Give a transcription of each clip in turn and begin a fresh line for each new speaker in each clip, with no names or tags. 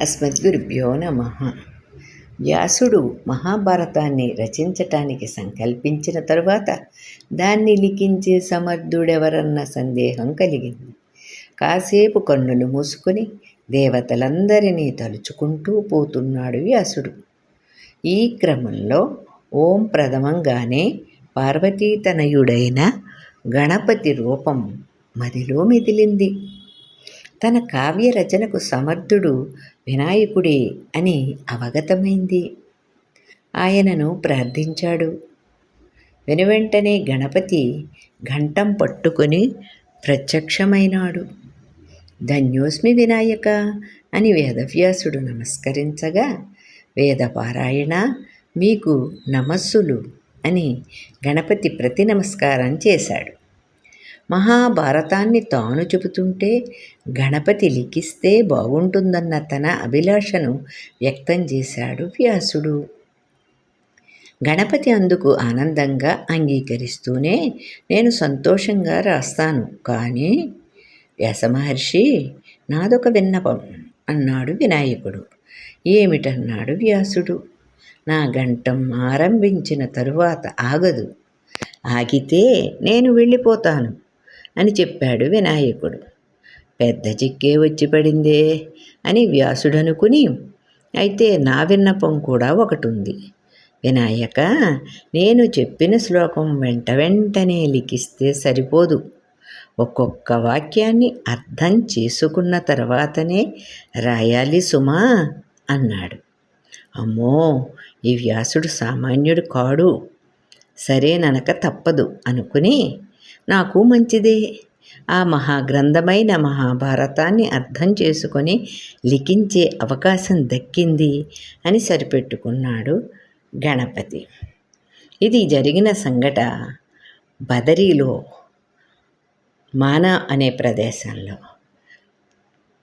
అస్మద్గురుభ్యో నమ. వ్యాసుడు మహాభారతాన్ని రచించటానికి సంకల్పించిన తరువాత దాన్ని లిఖించే సమర్థుడెవరన్న సందేహం కలిగింది. కాసేపు కన్నులు మూసుకొని దేవతలందరినీ తలుచుకుంటూ పోతున్నాడు వ్యాసుడు. ఈ క్రమంలో ఓం ప్రథమంగానే పార్వతీతనయుడైన గణపతి రూపం మదిలో మెదిలింది. తన కావ్య రచనకు సమర్థుడు వినాయకుడే అని అవగతమైంది. ఆయనను ప్రార్థించాడు. వెనువెంటనే గణపతి ఘంటం పట్టుకొని ప్రత్యక్షమైనాడు. ధన్యోస్మి వినాయక అని వేదవ్యాసుడు నమస్కరించగా వేదపారాయణ మీకు నమస్సులు అని గణపతి ప్రతి నమస్కారం చేశాడు. మహాభారతాన్ని తాను చెబుతుంటే గణపతి లిఖిస్తే బాగుంటుందన్న తన అభిలాషను వ్యక్తం చేశాడు వ్యాసుడు. గణపతి అందుకు ఆనందంగా అంగీకరిస్తూనే నేను సంతోషంగా రాస్తాను కానీ వ్యాసమహర్షి నాదొక విన్నపం అన్నాడు వినాయకుడు. ఏమిటన్నాడు వ్యాసుడు? నా గంటం ఆరంభించిన తరువాత ఆగదు. ఆగితే నేను వెళ్ళిపోతాను. అని చెప్పాడు వినాయకుడు. పెద్ద చిక్కే వచ్చి పడిందే అని వ్యాసుడనుకుని అయితే నా విన్నపం కూడా ఒకటి ఉంది వినాయక నేను చెప్పిన శ్లోకం వెంట వెంటనే లిఖిస్తే సరిపోదు. ఒక్కొక్క వాక్యాన్ని అర్థం చేసుకున్న తర్వాతనే రాయాలి సుమా అన్నాడు. అమ్మో ఈ వ్యాసుడు సామాన్యుడు కాడు. సరేననక తప్పదు అనుకుని నాకు మంచిదే. ఆ మహాగ్రంథమైన మహాభారతాన్ని అర్థం చేసుకొని లిఖించే అవకాశం దక్కింది అని సరిపెట్టుకున్నాడు గణపతి. ఇది జరిగిన సంఘట బదరీలో మానా అనే ప్రదేశంలో.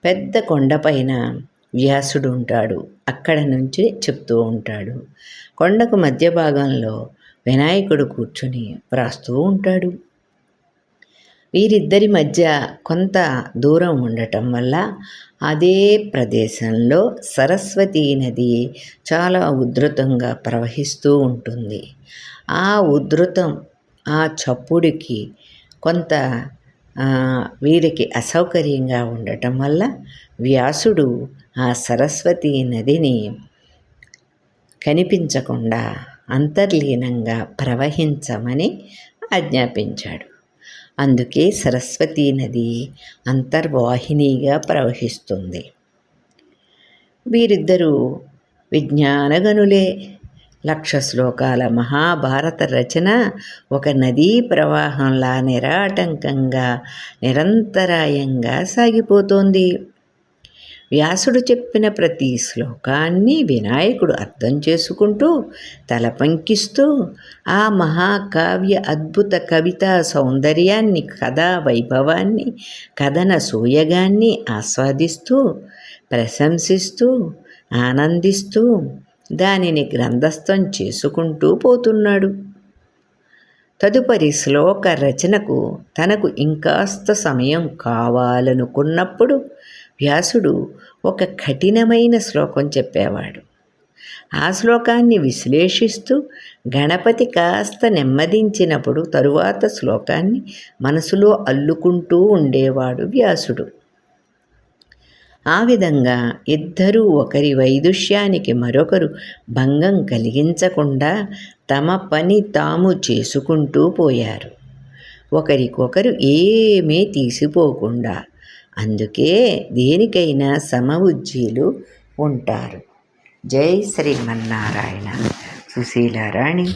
పెద్ద కొండపైన వ్యాసుడు ఉంటాడు. అక్కడ నుంచి చెప్తూ ఉంటాడు. కొండకు మధ్య భాగంలో వినాయకుడు కూర్చుని వ్రాస్తూ ఉంటాడు. వీరిద్దరి మధ్య కొంత దూరం ఉండటం వల్ల అదే ప్రదేశంలో సరస్వతీ నది చాలా ఉధృతంగా ప్రవహిస్తూ ఉంటుంది. ఆ ఉధృతం ఆ చప్పుడికి కొంత వీరికి అసౌకర్యంగా ఉండటం వల్ల వ్యాసుడు ఆ సరస్వతీ నదిని కనిపించకుండా అంతర్లీనంగా ప్రవహించమని ఆజ్ఞాపించాడు. అందుకే సరస్వతీ నది అంతర్వాహినిగా ప్రవహిస్తుంది. వీరిద్దరూ విజ్ఞానగనులే. లక్ష శ్లోకాల మహాభారత రచన ఒక నదీ ప్రవాహంలా నిరాటంకంగా నిరంతరాయంగా సాగిపోతోంది. వ్యాసుడు చెప్పిన ప్రతి శ్లోకాన్ని వినాయకుడు అర్థం చేసుకుంటూ తల పంకిస్తూ ఆ మహాకావ్య అద్భుత కవితా సౌందర్యాన్ని కథా వైభవాన్ని కథన సూయగాన్ని ఆస్వాదిస్తూ ప్రశంసిస్తూ ఆనందిస్తూ దానిని గ్రంథస్థం చేసుకుంటూ పోతున్నాడు. తదుపరి శ్లోక రచనకు తనకు ఇంకాస్త సమయం కావాలనుకున్నప్పుడు వ్యాసుడు ఒక కఠినమైన శ్లోకం చెప్పేవాడు. ఆ శ్లోకాన్ని విశ్లేషిస్తూ గణపతి కాస్త నెమ్మదించినప్పుడు తరువాత శ్లోకాన్ని మనసులో అల్లుకుంటూ ఉండేవాడు వ్యాసుడు. ఆ విధంగా ఇద్దరూ ఒకరి వైదుష్యానికి మరొకరు భంగం కలిగించకుండా తమ పని తాము చేసుకుంటూ పోయారు. ఒకరికొకరు ఏమీ తీసిపోకుండా అందుకే దేనికైనా సమవుజ్జీలు ఉంటారు. జై శ్రీమన్నారాయణ. సుశీలారాణి.